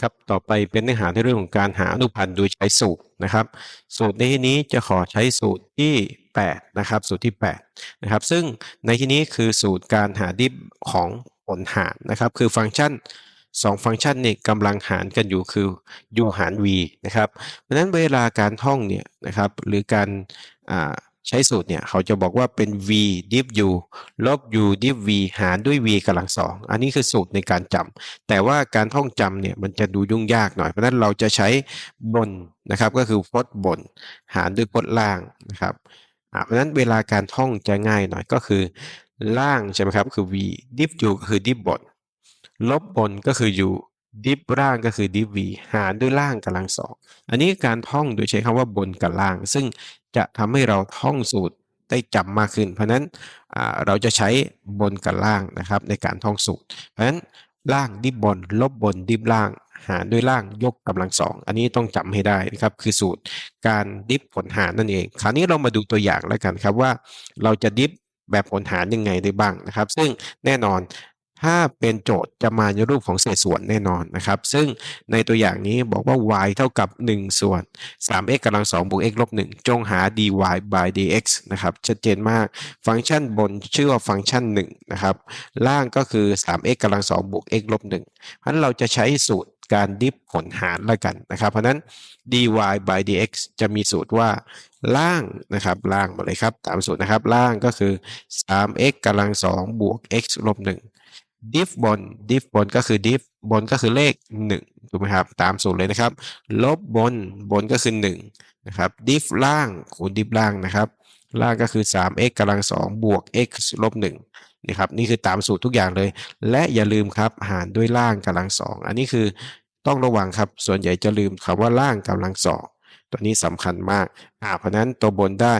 ครับต่อไปเป็นเนื้อหาในเรื่องของการหาอนุพันธ์โดยใช้สูตรนะครับ สูตรในที่นี้จะขอใช้สูตรที่ 8 นะครับ สูตรที่8นะครับซึ่งในที่นี้คือสูตรการหาดิฟของผลหารนะครับ คือฟังก์ชัน 2 ฟังก์ชันนี่กำลังหารกันอยู่คือ u หาร v นะครับเพราะฉะนั้นเวลาการท่องเนี่ยนะครับหรือการอ่า ใช้สูตรเนี่ยเขาจะบอกว่าเป็น v div u ลบ u div v หารด้วย v กำลังสองอันนี้คือสูตรในการจำแต่ว่าการท่องจำเนี่ยมันจะดูยุ่งยากหน่อย เพราะฉะนั้นเราจะใช้บนนะครับก็คือพจน์บน หารด้วยพจน์ล่างนะครับเพราะฉะนั้นเวลาการท่องจะง่ายหน่อยก็คือล่างใช่ไหมครับคือ v div u ก็คือ div บนลบบนก็คือ u ดิฟล่างก็คือดิฟ v หารด้วยล่างกำลังสองอันนี้การท่องโดยใช้คำว่าบนกับล่าง ซึ่งจะทำให้เราท่องสูตรได้จำมากขึ้น เพราะฉะนั้นเราจะใช้บนกับล่างนะครับในการท่องสูตร เพราะฉะนั้นล่างดิฟบน ลบบนดิฟล่าง หารด้วยล่างยกกำลังสองอันนี้ต้องจำให้ได้นะครับคือสูตรการดิฟผลหารนั่นเอง คราวนี้เรามาดูตัวอย่างแล้วกันครับว่าเราจะดิฟแบบผลหารยังไงได้บ้างนะครับ ซึ่งแน่นอน ถ้าเป็นโจทย์จะมาในรูปของเศษส่วนแน่นอนนะครับ ซึ่งในตัวอย่างนี้บอกว่า y เท่ากับ 1 ส่วน 3x กำลัง2บวก x ลบ1จงหา dy by dx นะครับ ชัดเจนมาก ฟังก์ชันบนชื่อว่าฟังก์ชัน 1 นะครับ ล่างก็คือ 3x กำลัง2บวก x ลบ1เพราะฉะนั้นเราจะใช้สูตรการดิฟผลหารแล้วกันนะครับ เพราะฉะนั้น dy by dx จะมีสูตรว่าล่างนะครับล่างมาเลยครับตามสูตรนะครับ ล่างก็คือ 3x กำลัง2บวก x ลบ1 ดิฟบนดิฟบนก็คือดิฟบนก็คือเลข1ถูกไหมครับ ตามสูตรเลยนะครับ ลบบนบนก็คือ1นะครับดิฟล่างคูณดิฟล่างนะครับ ล่างก็คือ 3x กำลัง2บวก x ลบ1นะครับนี่คือตามสูตรทุกอย่างเลย และอย่าลืมครับหารด้วยล่างกำลัง 2 อันนี้คือต้องระวังครับ ส่วนใหญ่จะลืมคำว่าล่างกำลัง2ตัวนี้สำคัญมากอ่าเพราะนั้นตัวบนได้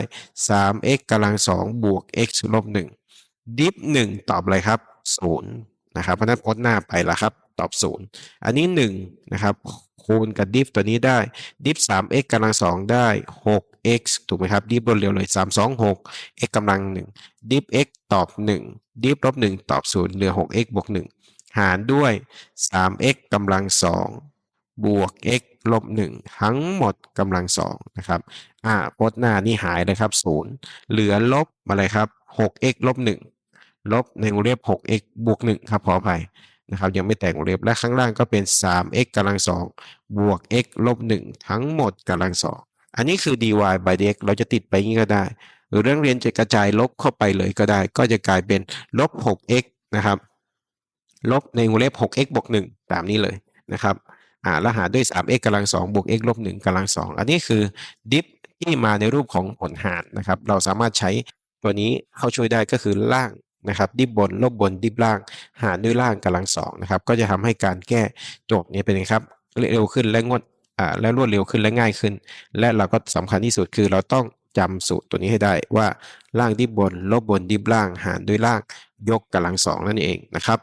3x กำลัง2บวก x ลบ1ดิฟ1ตอบอะไรครับ 0นย์นะครับ เพราะนั้นพจน์หน้าไปละครับ ตอบ0อันนี้1นะครับ คูณกับดิฟตัวนี้ได้ ดิฟ 3x กำลัง2ได้ 6x ถูกไหมครับ ดิฟรวดเร็วเลย3 2 6 x กำลัง1ดิฟ x ตอบ1ดิฟลบ1ตอบ0เหลือ 6x บวก1หารด้วย 3x กำลัง2บวก x ลบ1ทั้งหมดกำลัง2นะครับอ่าพจน์หน้านี่หายเลยครับ0เหลือลบมาเลยครับ 6x ลบ1 ลบในวงเล็บ 6x บวก 1 ครับขออภัยนะครับยังไม่แตกวงเล็บและข้างล่างก็เป็น 3x กำลัง2บวก x ลบ 1 ทั้งหมดกำลัง 2 อันนี้คือ dy by dx เราจะติดไปงี้ก็ได้ หรือเรื่องเรียนจะกระจายลบเข้าไปเลยก็ได้ ก็จะกลายเป็นลบ 6x นะครับลบในวงเล็บ 6x บวก 1 ตามนี้เลยนะครับอ่าแล้วหารด้วย 3x กำลัง2บวก x ลบ1กำลัง 2 อันนี้คือดิฟที่มาในรูปของผลหารนะครับ เราสามารถใช้ตัวนี้เข้าช่วยได้ก็คือล่าง นะครับดิบบนลบบนดิบล่าง หารด้วยล่างกำลังสองนะครับก็จะทำให้การแก้โจทย์นี้เป็นไงครับเร็วขึ้นและงดอ่าและรวดเร็วขึ้นและง่ายขึ้น และเราก็สำคัญที่สุดคือเราต้องจำสูตรตัวนี้ให้ได้ว่าล่างดิบบนลบบนดิบล่าง หารด้วยล่างยกกำลังสองนั่นเองนะครับ